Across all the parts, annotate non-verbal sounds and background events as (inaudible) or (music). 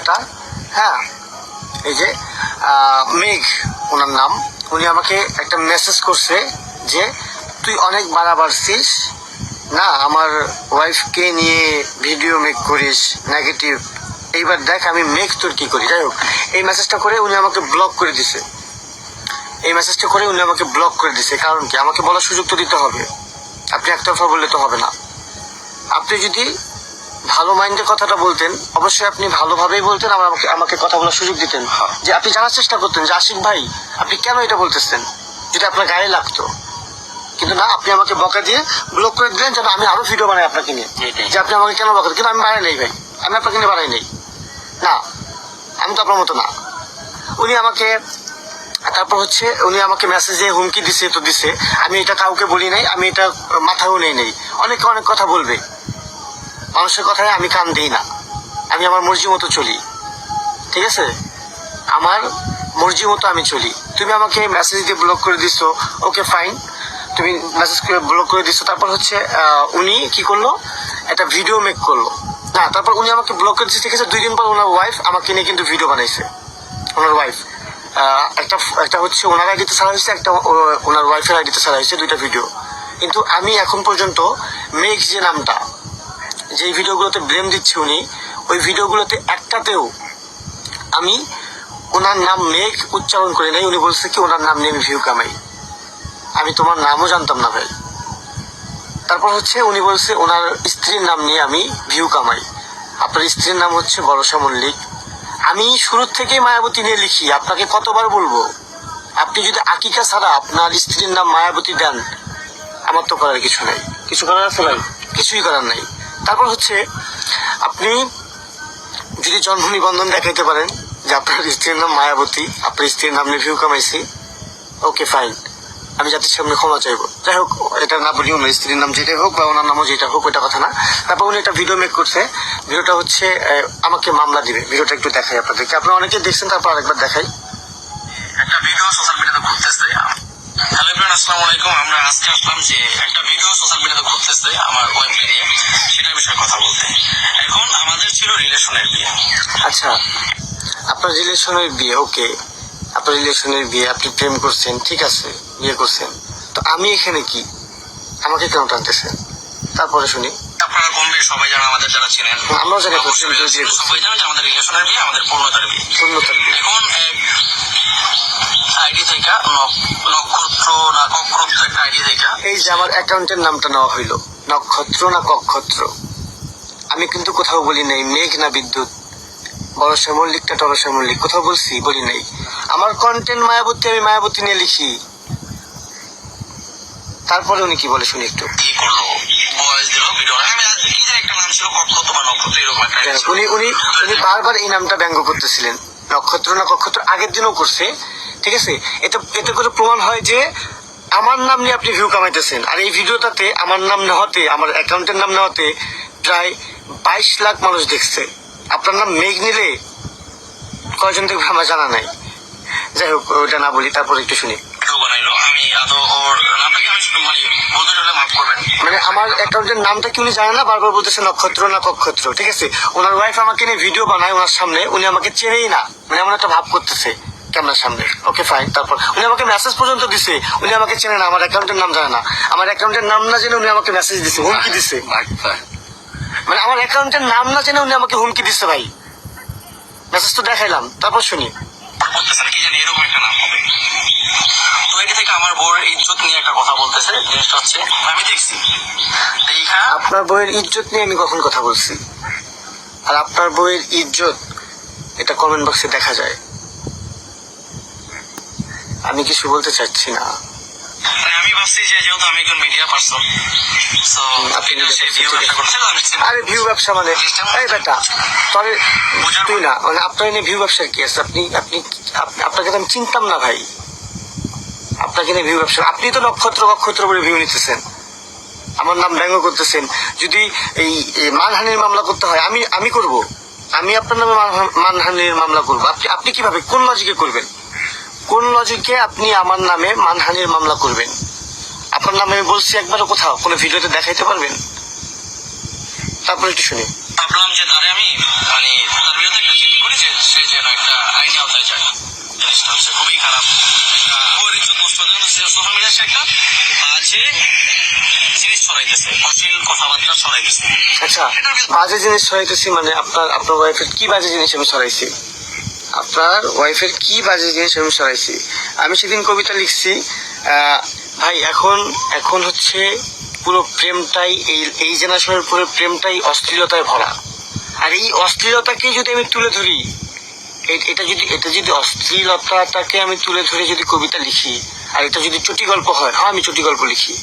এটা হ্যাঁ এই যে মেঘ, ওনার নাম, উনি আমাকে একটা মেসেজ করছে যে, তুই অনেক বাড়াবাড়ছিস না, আমার ওয়াইফকে নিয়ে ভিডিও মেক করিস নেগেটিভ এইবার দেখ আমি মেক তোর কি করি? যাই হোক, এই মেসেজটা করে উনি আমাকে ব্লক করে দিছে। এই মেসেজটা করে উনি আমাকে ব্লক করে দিছে, কারণ কি? আমাকে বলার সুযোগ তো দিতে হবে। আপনি একতরফা বললে তো হবে না। আপনি যদি ভালো মাইন্ডের কথাটা বলতেন অবশ্যই আপনি ভালোভাবেই বলতেন আবার আমাকে আমাকে কথা বলার সুযোগ দিতেন। হ্যাঁ। যে আপনি জানার চেষ্টা করতেন যে আশিক ভাই আপনি কেন এটা বলতেছেন? যদি আপনার গায়ে লাগতো। কিন্তু না আপনি আমাকে বকা দিয়ে ব্লক করে দিলেন যেন আমি আরও ভিডিও বানাই আপনাকে নিয়ে। যে আপনি আমাকে কেন বকা কিন্তু আমি বানাই নেই ভাই। আমি আপনাকে নিয়ে বানাই নেই। না আমি তো আপনার মতো না। উনি আমাকে তারপর হচ্ছে উনি আমাকে মেসেজে হুমকি দিছে তো দিছে। আমি এটা কাউকে বলি নাই আমি এটা মাথাও নেই নেই। অনেকে অনেক কথা বলবে। মানুষের কথায় আমি কান দিই না। আমি আমার মর্জি মতো চলি। ঠিক আছে? আমার মর্জি মতো আমি চলি। তুমি আমাকে মেসেজ দিয়ে ব্লক করে দিছো। ওকে ফাইন তুমি মেসেজ করে ব্লক করে দিছো। তারপর হচ্ছে উনি কি করল? একটা ভিডিও মেক করল। না, তারপর উনি আমাকে ব্লক করে দিচ্ছে ঠিক আছে, দুই দিন পর ওনার ওয়াইফ আমাকে নিয়ে কিন্তু ভিডিও বানাইছে। ওনার ওয়াইফ একটা একটা হচ্ছে ওনার আইডিতে ছাড়া হয়েছে, একটা ওনার ওয়াইফের আইডিতে ছাড়া হয়েছে দুইটা ভিডিও কিন্তু আমি এখন পর্যন্ত মেঘ যে নামটা যে ভিডিওগুলোতে ব্লেম দিচ্ছে উনি ওই ভিডিওগুলোতে একটাতেও আমি ওনার নাম মেঘ উচ্চারণ করি নাই উনি বলছে কি ওনার নাম নিয়ে আমি ভিউ কামাই। আমি তোমার নামও জানতাম না ভাই। তারপর হচ্ছে উনি বলছে ওনার স্ত্রীর নাম নিয়ে আমি ভিউ কামাই। আপনার স্ত্রীর নাম হচ্ছে বরসা মল্লিক। আমি শুরু থেকে মায়াবতী নিয়ে লিখি আপনাকে কতবার বলব? আপনি যদি আকিকা ছাড়া আপনার স্ত্রীর নাম মায়াবতী দেন আমার তো করার কিছু নাই। কিছু করার আছে ভাই? কিছুই করার নাই। তারপর হচ্ছে আপনি যদি জন্ম নিবন্ধন দেখাইতে পারেন যে আপনার স্ত্রীর নাম মায়াবতী, আপনার স্ত্রীর নাম নিয়ে ভিউ কামাইছি ওকে ফাইন আমি জাতির সামনে ক্ষমা চাইব। যাই হোক, এটা না বলি ওনার স্ত্রীর নাম যেটাই হোক বা ওনার নামও যেটা হোক ওটা কথা না। তারপর উনি একটা ভিডিও মেক করছে। ভিডিওটা হচ্ছে আমাকে মামলা দিবে। ভিডিওটা একটু দেখাই আপনাদেরকে। আপনারা অনেকে দেখছেন, তারপর আরেকবার দেখাই। একটা ভিডিও সোশ্যাল মিডিয়াতে ঘুরতেছে। হ্যালো আসসালামু আলাইকুম। আমরা আজকে আসলাম যে একটা ভিডিও সোশ্যাল মিডিয়াতে ঘুরতেছে আমার ওয়াইফকে নিয়ে। সেটার বিষয়ে কথা বলতে। এখন আমাদের ছিল রিলেশনের বিয়ে। আচ্ছা আপনার রিলেশনের বিয়ে ওকে। আপনার রিলেশনের বিয়ে আপনি প্রেম করছেন ঠিক আছে বিয়ে করছেন। তো আমি এখানে কি? আমাকে কেন টানতেছেন তারপরে শুনি। আপনারা কম বেশি সবাই জানেন আমাদের যারা ছিলেন আমরাও জানি অবশ্যই প্রথম বিয়ে সবাই জানে যে আমাদের রিলেশনের বিয়ে আমাদের পূর্ণতার বিয়ে। পূর্ণতার বিয়ে। এখন এক আইডি থেকে নক্ষত্র না কক্ষত্র একটা আইডি থেকে। এই যে আমার অ্যাকাউন্টের নামটা নেওয়া হইল। নক্ষত্র না কক্ষত্র? আমি কিন্তু কোথাও বলি নাই মেঘ না বিদ্যুৎ। বরসা মল্লিকটা টরসা মল্লিক কোথাও বলছি বলি নাই। আমার কন্টেন্ট মায়াবতী আমি মায়াবতী নিয়ে লিখি। তারপরে উনি কি বলে শুনি একটু। উনি উনি উনি বারবার এই নামটা ব্যঙ্গ করতেছিলেন। নক্ষত্র না কক্ষত্র আগের দিনও করছে ঠিক আছে? এতে এতে করে প্রমাণ হয় যে আমার নাম নিয়ে আপনি ভিউ কামাইতেছেন। আর এই ভিডিওটাতে আমার নাম নেওয়াতে আমার অ্যাকাউন্টের নাম নেওয়াতে প্রায় বাইশ লাখ মানুষ দেখছে। আপনার নাম মেঘ নিলে কয়জন দেখবে আমার জানা নাই। যাই হোক ওটা না বলি তারপর একটু শুনি। মানে মানে আমার অ্যাকাউন্টের নামটা কি উনি জানে না? বারবার বলতেছে নক্ষত্র না কক্ষত্র ঠিক আছে? ওনার ওয়াইফ আমাকে নিয়ে ভিডিও বানায় ওনার সামনে উনি আমাকে চেনেই না। মানে এমন একটা ভাব করতেছে। ক্যামেরার সামনে। ওকে ফাইন তারপর উনি আমাকে মেসেজ পর্যন্ত দিছে। উনি আমাকে চেনে না আমার অ্যাকাউন্টের নাম জানে না। আমার অ্যাকাউন্টের নাম না জেনে উনি আমাকে মেসেজ দিছে হুমকি দিছে। মানে আমার অ্যাকাউন্টের নাম না জেনে উনি আমাকে হুমকি দিচ্ছে ভাই। মেসেজ তো দেখাইলাম তারপর শুনি। কি জানি এরকম একটা নাম হবে। তো এটি থেকে আমার বউর ইজ্জত নিয়ে একটা কথা বলতেছে জিনিসটা হচ্ছে আমি দেখছি। আপনার বইয়ের ইজ্জত নিয়ে আমি কখন কথা বলছি? আর আপনার বইয়ের ইজ্জত এটা কমেন্ট বক্সে দেখা যায়। আমি কিছু বলতে চাচ্ছি না। আমি ভাবছি যে যেহেতু আমি একজন মিডিয়া পার্সন সো আপনি। আরে ভিউ ব্যবসা মানে? এই বেটা তবে তুই না মানে আপনার এনে ভিউ ব্যবসার কি আছে? আপনি আপনি আপনাকে তো আমি চিনতাম না ভাই। আপনাকে নিয়ে ভিউ ব্যবসা আপনি তো নক্ষত্র নক্ষত্র করে ভিউ নিতেছেন। আমার নাম ব্যঙ্গ করতেছেন। যদি এই মানহানির মামলা করতে হয় আমি আমি করব। আমি আপনার নামে মানহা- মানহানির মামলা করব। আপনি আপনি কীভাবে কোন লজিকে করবেন? কোন লজিকে আপনি আমার নামে মানহানির মামলা করবেন? আপনার নামে আমি বলছি একবারও কোথাও কোনো ভিডিওতে দেখাইতে পারবেন? তারপর একটু শুনি। ভাবলাম যে তারে আমি মানে তার বিরুদ্ধে একটা চিঠি করি যে সে যেন একটা আইনি আওতায় যায়। জিনিসটা হচ্ছে খুবই খারাপ। ওর ইজ্জত নষ্ট হতে সোশ্যাল মিডিয়ায় সে একটা বাজে জিনিস ছড়াইতেছে অশ্লীল কথাবার্তা ছড়াইতেছে। আচ্ছা বাজে জিনিস ছড়াইতেছি মানে আপনার আপনার ওয়াইফের কি বাজে জিনিস আমি ছড়াইছি? আপনার ওয়াইফের কি বাজে জিনিস আমি সরাইছি আমি সেদিন কবিতা লিখছি ভাই, এখন এখন হচ্ছে পুরো প্রেমটাই এই এই জেনারেশনের পুরো প্রেমটাই অশ্লীলতায় ভরা। আর এই অশ্লীলতাকে যদি আমি তুলে ধরি এটা যদি এটা যদি অশ্লীলতাটাকে আমি তুলে ধরে যদি কবিতা লিখি, আর এটা যদি চটি গল্প হয় হ্যাঁ আমি চটি গল্প লিখি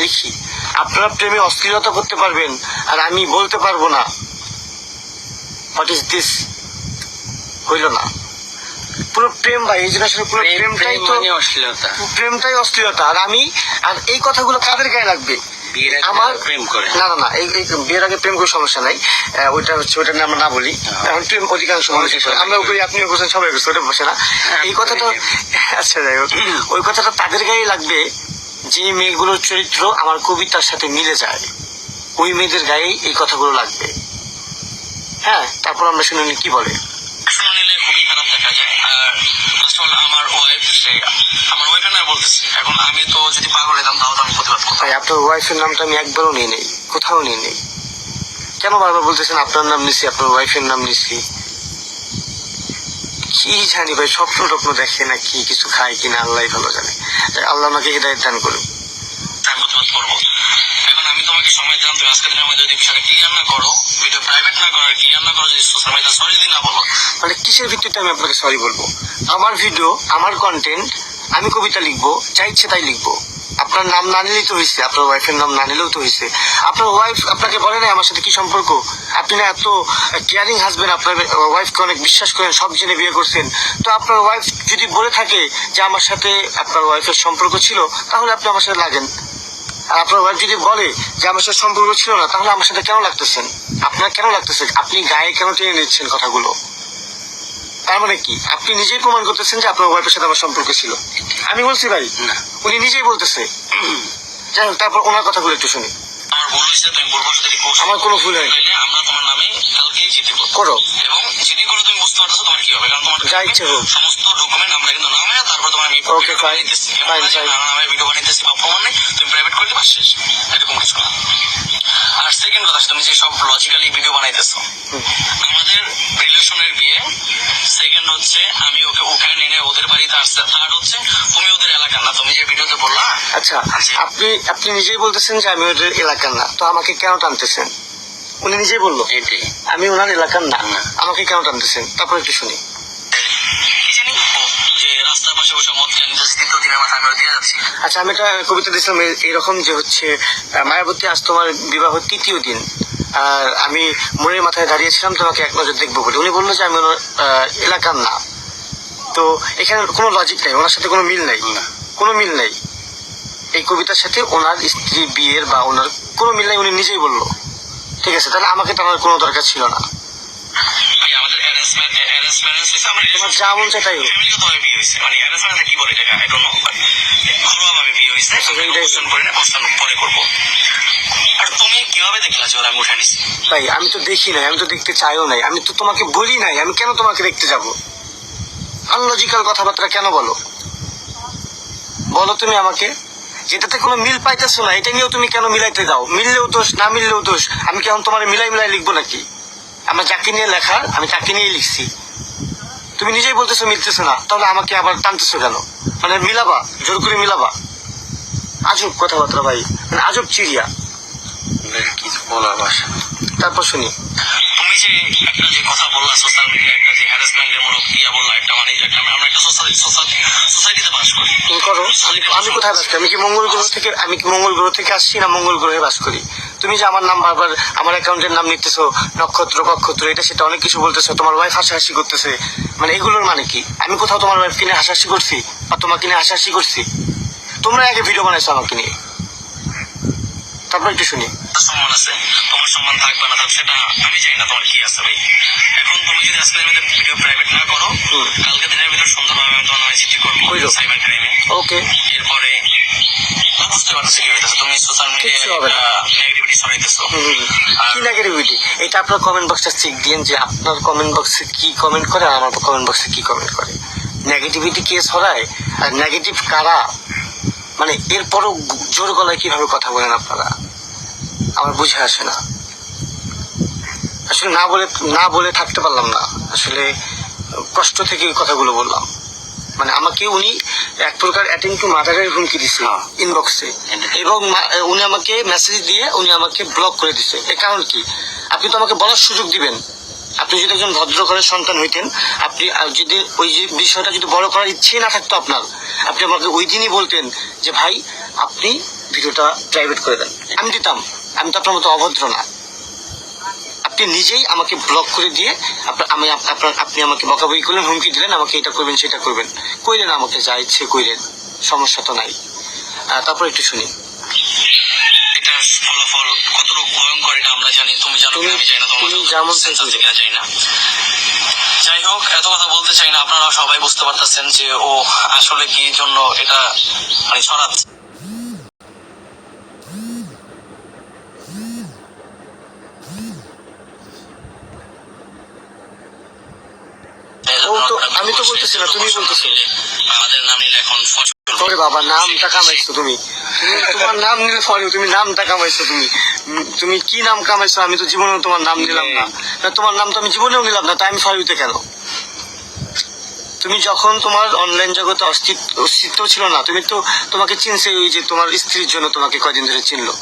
লিখি। আপনারা প্রেমে অশ্লীলতা করতে পারবেন, আর আমি বলতে পারব না। হোয়াট ইজ দিস হইল না। পুরো প্রেম ভাই এই জেনারেশনের পুরো প্রেমটাই তো মানে অশ্লীলতা। প্রেমটাই অশ্লীলতা। আর আমি আর এই কথাগুলো কাদের গায়ে লাগবে? আমার প্রেম করে। না না না এই বিয়ের আগে প্রেম করে সমস্যা নাই। ওইটা হচ্ছে ওইটা নিয়ে আমরা না বলি। এখন প্রেম অধিকাংশ মানুষ করে। আমরাও করি। আপনিও করছেন সবাই করছে ওটা বসে না। এই কথাটা আচ্ছা যাই হোক। ওই কথাটা তাদের গায়ে লাগবে যে মেয়েগুলোর চরিত্র আমার কবিতার সাথে মিলে যায়। ওই মেয়েদের গায়েই এই কথাগুলো লাগবে। হ্যাঁ তারপর আমরা শুনে নিই কি বলে। শুনে নিলে খুবই খারাপ দেখা যায়। আর ফার্স্ট অল আমার ওয়াইফ সে আমার ওয়াইফের নামে বলতেছে। এখন আমি তো যদি পাগল হইতাম তাহলে তো আমি প্রতিবাদ করতাম। ভাই আপনার ওয়াইফের নামটা আমি একবারও নিয়ে নেই। কোথাও নিয়ে নেই। কেন বারবার বলতেছেন আপনার নাম নিছি আপনার ওয়াইফের নাম নিছি? কি জানি ভাই স্বপ্ন টপ্ন দেখে না কি কিছু খায় কিনা আল্লাহ ভালো জানে। আল্লাহ আমাকে হৃদায়ত দান করুন প্রতিবাদ করব। আমি তোমাকে সময় দিলাম, তুমি আজকের দিনের মধ্যে যদি বিষয়টা ক্লিয়ার না করো ভিডিও প্রাইভেট না করো ক্লিয়ার না করো, যদি সোশ্যাল মিডিয়া সরি যদি না বলো মানে কিসের ভিত্তিতে আমি আপনাকে সরি বলব? আমার ভিডিও আমার কন্টেন্ট আমি কবিতা লিখব, যা ইচ্ছে তাই লিখব। আপনার নাম না নিলেই তো হয়েছে, আপনার ওয়াইফের নাম না নিলেও তো হয়েছে। আপনার ওয়াইফ আপনাকে বলে না আমার সাথে কি সম্পর্ক? আপনি না এত কেয়ারিং হাজবেন্ড আপনার ওয়াইফকে অনেক বিশ্বাস করেন, সব জেনে বিয়ে করছেন। তো আপনার ওয়াইফ যদি বলে থাকে যে আমার সাথে আপনার ওয়াইফের সম্পর্ক ছিল, তাহলে আপনি আমার সাথে লাগেন। আপনার ওয়াইফ যদি বলে যে আমার সাথে সম্পর্ক ছিল না তাহলে আমার সাথে কেন লাগতেছেন? আপনার কেন লাগতেছে? আপনি গায়ে কেন টেনে নিচ্ছেন কথাগুলো? তার মানে কি? আপনি নিজেই প্রমাণ করতেছেন যে আপনার ওয়াইফের সাথে আমার সম্পর্ক ছিল। আমি বলছি ভাই উনি নিজেই বলতেছে। যাই হোক তারপর ওনার কথাগুলো একটু শুনি। আমার ভুল হয়েছে তুমি বলব সাথে আমার কোনো ভুল হয়নি। আমরা তোমার নামে কালকেই চিঠি করো। এবং চিঠি করে তুমি বুঝতে পারতেছো তোমার কি হবে? কারণ তোমার যা ইচ্ছে হোক। সমস্ত ডকুমেন্ট আমরা কিন্তু নামে তারপর তোমার আমি Okay, fine. বানাইতেছি এমন Fine, না যে fine. না, আমি ভিডিও বানাইতেছি বা প্রমাণ নেই। তুমি প্রাইভেট করে দিবা শেষ। এরকম কিছু না। আর সেকেন্ড কথা তুমি যে সব লজিক্যালি ভিডিও বানাইতেছো আমাদের রিলেশনের বিয়ে সেকেন্ড হচ্ছে আমি ওকে নিয়ে এনে ওদের বাড়িতে আসছে। থার্ড হচ্ছে তুমি ওদের এলাকার না। তুমি যে ভিডিওতে বললা আচ্ছা আপনি আপনি নিজেই বলতেছেন যে আমি ওদের এলাকার না। তো আমাকে কেন টানতেছেন? উনি নিজেই বলল এটাই আমি ওনার এলাকার না। আমাকে কেন টানতেছেন? তারপর একটু শুনি। আচ্ছা আমি একটা কবিতা দিয়েছিলাম এরকম যে হচ্ছে মায়াবতী আজ তোমার বিবাহ তৃতীয় দিন। আর আমি মনের মাথায় দাঁড়িয়েছিলাম তোমাকে এক নজর দেখব বলে। উনি বলল যে আমি ওনার এলাকার না। তো এখানে কোনো লজিক নাই ওনার সাথে কোনো মিল নাই। না। কোনো মিল নাই। এই কবিতার সাথে ওনার স্ত্রী বিয়ের বা ওনার কোনো মিল নাই উনি নিজেই বলল। ঠিক আছে তাহলে আমাকে টানার কোনো দরকার ছিল না। আমরা তোমার যা মন চায় তাই হোক। আচ্ছা, ভাই আমি তো দেখি নাই আমি তো দেখতে চাইও নাই। আমি তো তোমাকে বলি নাই আমি কেন তোমাকে দেখতে যাব? আনলজিক্যাল কথাবার্তা কেন বলো? বলো তুমি আমাকে। যেটাতে কোনো মিল পাইতেছো না এটা নিয়েও তুমি কেন মিলাইতে দাও মিললেও দোষ না মিললেও দোষ আমি কেমন তোমার মিলাই মিলাই লিখব নাকি? আমার চাকরি নিয়ে লেখা আমি চাকরি নিয়েই লিখছি। তুমি নিজেই বলতেছো মিলতেছো না তাহলে আমাকে আবার টানতেছো কেন? মানে মিলাবা জোর করে মিলাবা। আজব কথাবার্তা ভাই মানে আজব চিড়িয়া। কিছু বলার তারপর শুনি। তুমি যে একটা যে কথা বললা সোশ্যাল মিডিয়া একটা যে হ্যারাসমেন্টের মূলক ইয়া বললা একটা মানে একটা আমরা একটা সোসাইটি সোসাইটিতে বাস করি। তুমি করো? আমি কোথায় বাস করি? আমি কি মঙ্গল গ্রহ থেকে আমি কি মঙ্গল গ্রহ থেকে আসছি না মঙ্গল গ্রহে বাস করি? তুমি যে আমার নাম বারবার আমার অ্যাকাউন্টের নাম নিতেছো নক্ষত্র কক্ষত্র এটা সেটা অনেক কিছু বলতেছো তোমার ওয়াইফ হাসাহাসি করতেছে। মানে এগুলোর মানে কি? আমি কোথাও তোমার ওয়াইফ কিনে হাসাহাসি করছি? বা তোমাকে নিয়ে হাসাহাসি করছি? তোমরা আগে ভিডিও বানাইছো আমাকে নিয়ে। তারপর একটু শুনি। সম্মান আছে। তোমার সম্মান থাকবে না থাকবে সেটা আমি জানি না তোমার কি আছে ভাই। এখন তুমি যদি আজকের মধ্যে ভিডিও প্রাইভেট না করো কালকে দিনের ভিতরে সুন্দরভাবে আমি তোমার চিঠি করব। সাইবার ক্রাইমে ওকে এরপরে বুঝতে পারতেছি কি হইতেছে। তুমি সোশ্যাল না। নেগেটিভিটি ছড়াইতেছো। কি নেগেটিভিটি এটা আপনার কমেন্ট বক্সটা চেক দিন যে আপনার কমেন্ট বক্সে কি কমেন্ট করে আর আমার কমেন্ট বক্সে কি কমেন্ট করে। নেগেটিভিটি কে ছড়ায় আর নেগেটিভ কারা মানে এরপরও জোর গলায় কীভাবে কথা বলেন আপনারা? আমার বুঝে আসে না। আসলে না বলে না বলে থাকতে পারলাম না। আসলে কষ্ট থেকে কথাগুলো বললাম। মানে আমাকে উনি এক প্রকার অ্যাটেন্ড টু মার্ডারের হুমকি দিছে হ্যাঁ। ইনবক্সে এবং উনি আমাকে মেসেজ দিয়ে উনি আমাকে ব্লক করে দিছে। এর কারণ কি? আপনি তো আমাকে বলার সুযোগ দিবেন। আপনি যদি একজন ভদ্র ঘরের সন্তান হইতেন, আপনি যদি ওই যে বিষয়টা যদি বড় করার ইচ্ছে না থাকতো আপনার, আপনি আমাকে ওই দিনই বলতেন যে, ভাই, আপনি ভিডিওটা প্রাইভেট করে দেন। আমি দিতাম। আমি তো আপনার মতো অভদ্র না। আপনি নিজেই আমাকে ব্লক করে দিয়ে আমি আপনার, আপনি আমাকে বকাবকি করলেন, হুমকি দিলেন, আমাকে এটা করবেন, সেটা করবেন। কইলেন আমাকে যা ইচ্ছে কইলেন, সমস্যা তো নাই। তারপর একটু শুনি। এটার ফলাফল কতটুকু এটা আমরা জানি তুমি জানো কিনা আমি জানি না তোমার sense আছে কিনা জানি না। যাই হোক এত কথা বলতে চাই না আপনারা সবাই বুঝতে পারতেছেন যে ও আসলে কি জন্য এটা মানে ছড়াচ্ছে। ও তো- আমি তো বলতেছি না, তুমি বলতেছো। আমাদের নাম নিলে এখন বাবা নামটা কামাইছো তুমি। তুমি তোমার নাম নিলে তুমি নামটা কামাইছো তুমি। তুমি কি নাম কামাইছো আমি তো জীবনেও তোমার নাম নিলাম না। না তোমার নাম তো আমি জীবনেও নিলাম না তাই আমি কেন? তুমি যখন তোমার অনলাইন জগতে অস্তিত্ব অস্তিত্ব ছিল না তুমি তো তোমাকে চিনছে ওই যে তোমার স্ত্রীর জন্য তোমাকে কয়দিন ধরে চিনলো।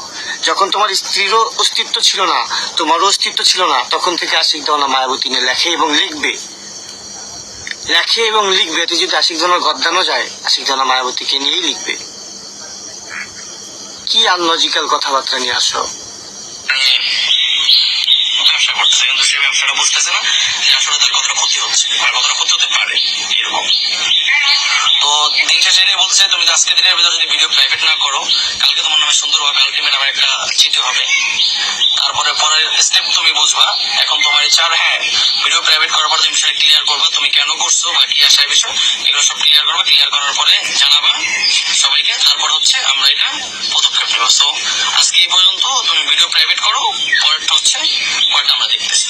যখন তোমার স্ত্রীরও অস্তিত্ব ছিল না তোমারও অস্তিত্ব ছিল না তখন থেকে আশিক দেওয়ানা মায়াবতী নিয়ে লেখে এবং লিখবে। লেখে এবং লিখবে। তুই যদি আশিক জানার গদ্দানো যায়, আশিক জানা মায়াবতীকে নিয়েই লিখবে। কি আনলজিক্যাল কথাবার্তা নিয়ে আসো। ব্যবসাটা বুঝতেছে না যে আসলে তার কতটা ক্ষতি হচ্ছে কতটা ক্ষতি হতে পারে, এরকম। তো দিন শেষে বলছে, তুমি আজকে দিনের ভিতরে যদি ভিডিও প্রাইভেট না করো কালকে তোমার নামে সুন্দরভাবে আলটিমেট আমার একটা চিঠি হবে তারপরে পরের স্টেপ তুমি বুঝবা এখন তোমার ইচ্ছা আর হ্যাঁ ভিডিও প্রাইভেট করার পর তুমি বিষয় ক্লিয়ার করবা তুমি কেন করছ বা কি আসায় বিষয় এগুলো সব ক্লিয়ার করবা ক্লিয়ার করার পরে জানাবা সবাইকে তারপর হচ্ছে আমরা এটা পদক্ষেপ নেব সো আজকে এই পর্যন্ত তুমি ভিডিও প্রাইভেট করো পরেরটা হচ্ছে পরেরটা আমরা দেখতেছি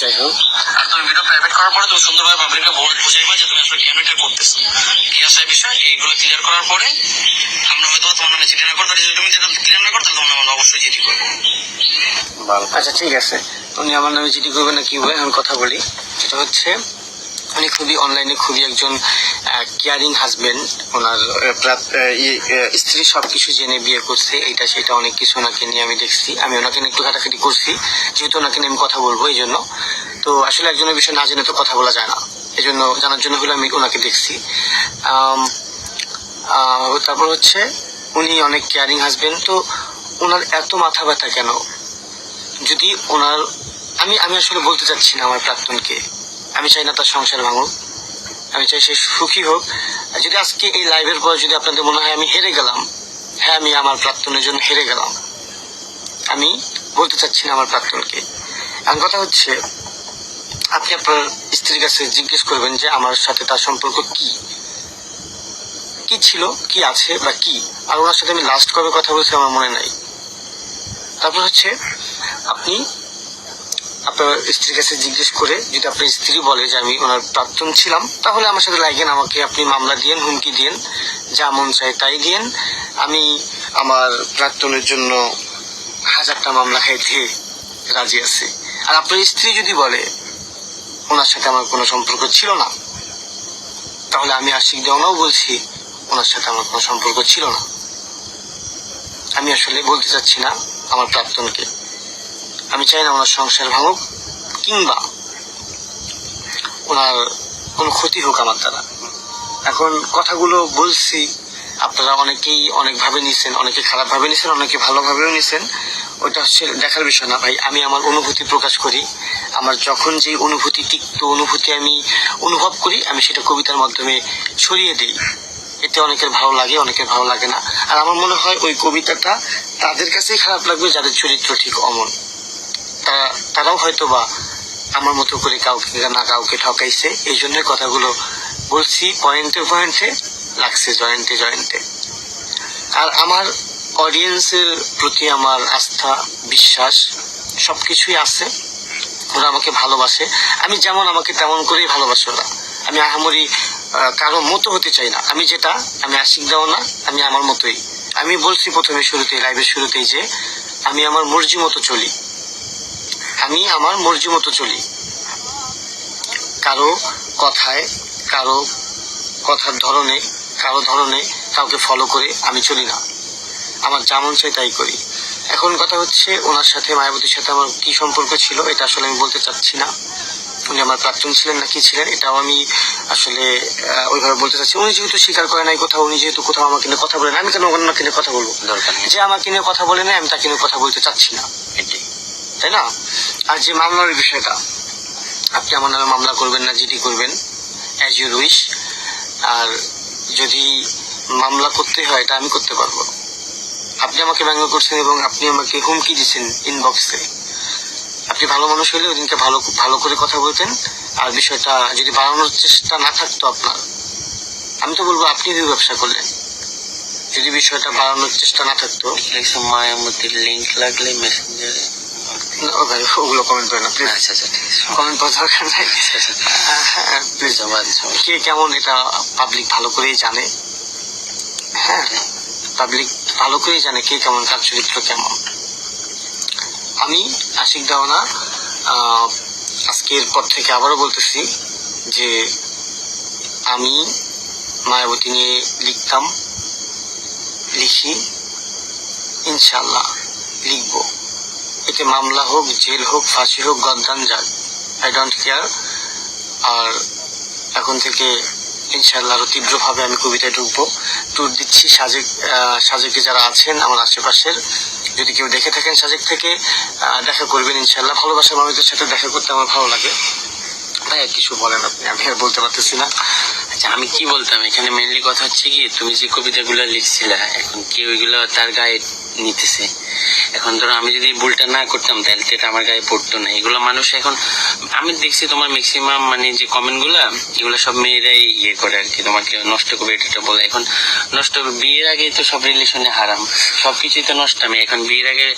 যাই হোক আর তুমি ভিডিও প্রাইভেট করার পরে তুমি সুন্দরভাবে পাবলিককে বুঝাইবা যে তুমি আসলে কেন এটা করতেছো। কি বিষয় এইগুলো ক্লিয়ার করার পরে আমরা হয়তো তোমার নামে চিঠি না করতে যদি তুমি যেটা ক্লিয়ার না করো তাহলে তোমার নামে অবশ্যই চিঠি করব। আচ্ছা ঠিক আছে। উনি আমার নামে চিঠি করবে না কি হবে এখন কথা বলি। সেটা হচ্ছে উনি খুবই অনলাইনে খুবই একজন কেয়ারিং হাজবেন্ড ওনার ইয়ে, স্ত্রী সবকিছু জেনে বিয়ে করছে এইটা সেটা অনেক কিছু ওনাকে নিয়ে আমি দেখছি। আমি ওনাকে নিয়ে একটু ঘাটাঘাটি করছি যেহেতু ওনাকে নিয়ে আমি কথা বলব এই জন্য তো আসলে একজনের বিষয় না জেনে তো কথা বলা যায় না। এই জন্য জানার জন্য হলে আমি ওনাকে দেখছি। তারপর হচ্ছে উনি অনেক কেয়ারিং হাজবেন্ড তো ওনার এত মাথা ব্যথা কেন? যদি ওনার আমি আমি আসলে বলতে চাচ্ছি না আমার প্রাক্তনকে। আমি চাই না তার সংসার ভাঙুক। আমি চাই সে সুখী হোক। যদি আজকে এই লাইভের পর যদি আপনাদের মনে হয় আমি হেরে গেলাম হ্যাঁ আমি আমার প্রাক্তনের জন্য হেরে গেলাম। আমি বলতে চাচ্ছি না আমার প্রাক্তনকে। এখন কথা হচ্ছে, আপনি আপনার স্ত্রীর কাছে জিজ্ঞেস করবেন যে আমার সাথে তার সম্পর্ক কি? কি ছিল, কি আছে বা কি? আর ওনার সাথে আমি লাস্ট কবে কথা বলছি আমার মনে নাই। তারপর হচ্ছে, আপনি আপনার স্ত্রীর কাছে জিজ্ঞেস করে যদি আপনার স্ত্রী বলে যে আমি ওনার প্রাক্তন ছিলাম, তাহলে আমার সাথে লাগেন, আমাকে আপনি মামলা দিয়েন, হুমকি দিয়েন, যা মন চায় তাই দিয়েন। আমি আমার প্রাক্তনের জন্য হাজারটা মামলা খাইতে রাজি আছি। আর আপনার স্ত্রী যদি বলে ওনার সাথে আমার কোনো সম্পর্ক ছিল না, তাহলে আমি আশিক দেওয়ানাও বলছি ওনার সাথে আমার কোনো সম্পর্ক ছিল না। আমি আসলে বলতে চাচ্ছি না আমার প্রাক্তনকে। আমি চাই না ওনার সংসার ভাঙুক, কিংবা ওনার কোনো ক্ষতি হোক আমার দ্বারা। এখন কথাগুলো বলছি, আপনারা অনেকেই অনেকভাবে নিছেন, অনেকে খারাপভাবে নিছেন, অনেকে ভালোভাবেও নিছেন। ওটা হচ্ছে দেখার বিষয় না ভাই, আমি আমার অনুভূতি প্রকাশ করি। আমার যখন যে অনুভূতি তিক্ত অনুভূতি আমি অনুভব করি, আমি সেটা কবিতার মাধ্যমে ছড়িয়ে দিই। এতে অনেকের ভালো লাগে, অনেকের ভালো লাগে না। আর আমার মনে হয় ওই কবিতাটা তাদের কাছেই খারাপ লাগবে, যাদের চরিত্র ঠিক অমন। তারা তারাও হয়তো বা আমার মতো করে কাউকে না কাউকে ঠকাইছে। এই জন্য কথাগুলো বলছি পয়েন্টে পয়েন্টে লাগছে জয়েন্টে জয়েন্টে। আর আমার অডিয়েন্সের প্রতি আমার আস্থা বিশ্বাস সবকিছুই আছে। ওরা আমাকে ভালোবাসে। আমি যেমন আমাকে তেমন করেই ভালোবাসে ওরা। আমি আহামরি আহ, কারও মতো হতে চাই না। আমি যেটা আমি আশিক দাও না আমি আমার মতোই। আমি বলছি প্রথমে শুরুতেই লাইভের শুরুতেই যে আমি আমার মর্জি মতো চলি। আমি আমার মর্জি মতো চলি। কারও কথায় কারও কথার ধরনে কারও ধরনে কাউকে ফলো করে আমি চলি না। আমার যেমন চাই তাই করি। এখন কথা হচ্ছে ওনার সাথে মায়াবতীর সাথে আমার কি সম্পর্ক ছিল এটা আসলে আমি বলতে চাচ্ছি না। উনি আমার প্রাক্তন ছিলেন না কি ছিলেন এটাও আমি আসলে ওইভাবে বলতে চাচ্ছি। উনি যেহেতু স্বীকার করে নাই কোথাও উনি যেহেতু কোথাও আমাকে নিয়ে কথা বলেন আমি কেন ওনাকে নিয়ে কথা বলব? দরকার নেই। যে আমাকে নিয়ে কথা বলে নেই আমি তাকে নিয়ে কথা বলতে চাচ্ছি না। এটাই। তাই না? আর যে মামলার বিষয়টা, আপনি আমার নামে মামলা করবেন না, জিডি করবেন অ্যাজ ইউর উইশ আর যদি মামলা করতে হয়, এটা আমি করতে পারব। আপনি আমাকে ব্যঙ্গ করছেন এবং আপনি আমাকে হুমকি দিচ্ছেন ইনবক্সে আপনি ভালো মানুষ হলে ওদিনকে ভালো ভালো করে কথা বলতেন। আর বিষয়টা যদি বাড়ানোর চেষ্টা না থাকতো আপনার, আমি তো বলব আপনি ওই ব্যবসা করলেন। যদি বিষয়টা বাড়ানোর চেষ্টা না থাকতো। লিঙ্ক লাগলে মেসেঞ্জারে ভাই ওগুলো কমেন্ট করেন না প্লিজ আচ্ছা আচ্ছা ঠিক আছে। কমেন্ট করার দরকার নাই প্লিজ ধন্যবাদ কে কেমন এটা পাবলিক ভালো করেই জানে? হ্যাঁ পাবলিক ভালো করেই জানে কে কেমন কার চরিত্র কেমন। আমি আশিক দাওনা আজকের পর থেকে আবারও বলতেছি যে আমি মায়াবতী নিয়ে লিখতাম লিখি ইনশাল্লাহ লিখব। এতে মামলা হোক, জেল হোক, ফাঁসি হোক, গদ্দান যাক আই ডোন্ট কেয়ার আর এখন থেকে ইনশাল্লাহ আরও তীব্রভাবে আমি কবিতায় ঢুকবো। ট্যুর দিচ্ছি সাজেক সাজেকে যারা আছেন আমার আশেপাশের। যদি কেউ দেখে থাকেন সাজেক থেকে দেখা করবেন ইনশাল্লাহ ভালোবাসার মানুষদের সাথে দেখা করতে আমার ভালো লাগে। ভাই কিছু বলেন আপনি? আমি আর বলতে পারতেছি না। আচ্ছা আমি কি বলতাম? এখানে মেনলি কথা হচ্ছে কি, তুমি যে কবিতাগুলো লিখছিলা, এখন কেউ ওইগুলো তার গায়ে নিতেছে। এখন ধরো আমি যদি ভুলটা না করতাম তাহলে এটা আমার গায়ে পড়তো না। এগুলো মানুষ এখন আমি দেখছি তোমার ম্যাক্সিমাম মানে যে কমেন্টগুলা এগুলো সব মেয়েরাই ইয়ে করে আর কি তোমাকে নষ্ট করবে এটা বলে। এখন নষ্ট বিয়ের আগে তো সব রিলেশনে হারাম। সবকিছুই তো নষ্ট আমি। এখন বিয়ের আগে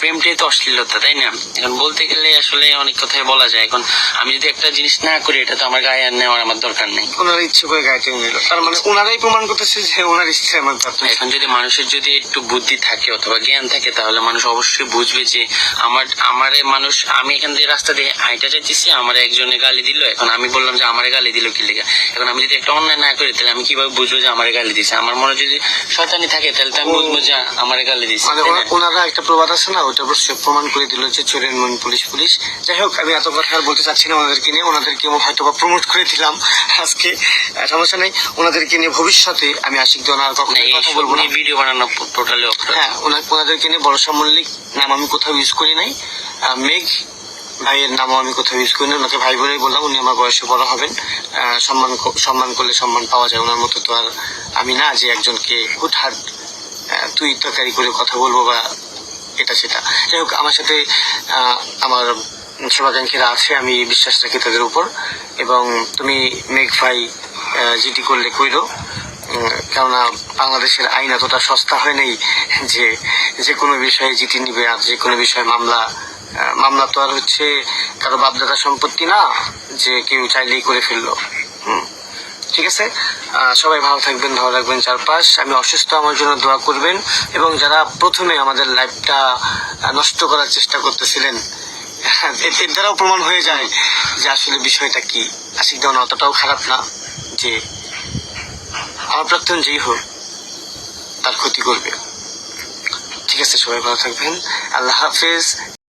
প্রেমটাই তো অশ্লীলতা তাই না? এখন বলতে গেলে আসলে অনেক কথাই বলা যায়। এখন আমি যদি একটা জিনিস না করি এটা তো আমার গায়ে আর নেওয়ার আমার দরকার নেই। ওনারা ইচ্ছে করে গায়ে টেনে নিল। তার মানে ওনারাই প্রমাণ করতেছে যে ওনার ইচ্ছে আমার এখন যদি মানুষের যদি একটু বুদ্ধি থাকে অথবা জ্ঞান থাকে তাহলে মানুষ অবশ্যই বুঝবে যে আমার আমারে মানুষ আমি এখান থেকে রাস্তা দিয়ে হাইটা যাইতেছি আমার একজনে গালি দিল। এখন আমি বললাম যে আমারে গালি দিল কি লেগে? এখন আমি যদি একটা অন্যায় না করি তাহলে আমি কীভাবে বুঝব যে আমারে গালি দিছে? আমার মনে যদি শয়তানি থাকে তাহলে তো আমি বুঝব যে আমারে গালি দিছে মানে ওনারা একটা প্রবাদ আছে না ওটা অবশ্যই প্রমাণ করে দিল যে চোরের মন পুলিশ পুলিশ। যাই হোক আমি এত কথা আর বলতে চাচ্ছি না ওনাদেরকে নিয়ে। ওনাদেরকে হয়তো বা প্রমোট করে দিলাম আজকে। সমস্যা নেই। ওনাদেরকে নিয়ে ভবিষ্যতে আমি আশিক আর কখনো কথা বলব না। ভিডিও বানানো টোটালি হ্যাঁ ওনা- ওনাদেরকে নিয়ে বড়সা মল্লিক নাম আমি কোথাও ইউজ করি নাই। মেঘ ভাইয়ের নামও আমি কোথাও ইউজ করি না ওনাকে ভাই বলেই বললাম উনি আমার বয়সে বড় হবেন। সম্মান সম্মান করলে সম্মান পাওয়া যায়। ওনার মতো তো আর আমি না যে একজনকে হুটহাট তুই তরকারি করে কথা বলব বা এটা সেটা। যাই হোক আমার সাথে আমার শুভাকাঙ্ক্ষীরা আছে আমি বিশ্বাস রাখি তাদের উপর। এবং তুমি মেঘ ভাই জিটি করলে উম, কেননা বাংলাদেশের আইন এতটা সস্তা হয় নাই যে যে কোনো বিষয়ে জিটি নিবে আর যে কোনো বিষয়ে মামলা মামলা তো আর হচ্ছে কারও বাপদাদা সম্পত্তি না যে কেউ চাইলেই করে ফেলল। হুম। ঠিক আছে? সবাই ভালো থাকবেন, ভালো রাখবেন চারপাশ। আমি অসুস্থ, আমার জন্য দোয়া করবেন এবং যারা প্রথমে আমাদের লাইফটা নষ্ট করার চেষ্টা করতেছিলেন (laughs) এর দ্বারাও প্রমাণ হয়ে যায় যে আসলে বিষয়টা কি। আশিক দেওয়ান অতটাও খারাপ না যে আমার প্রাক্তন যেই হোক তার ক্ষতি করবে। ঠিক আছে সবাই ভালো থাকবেন। আল্লাহ হাফেজ।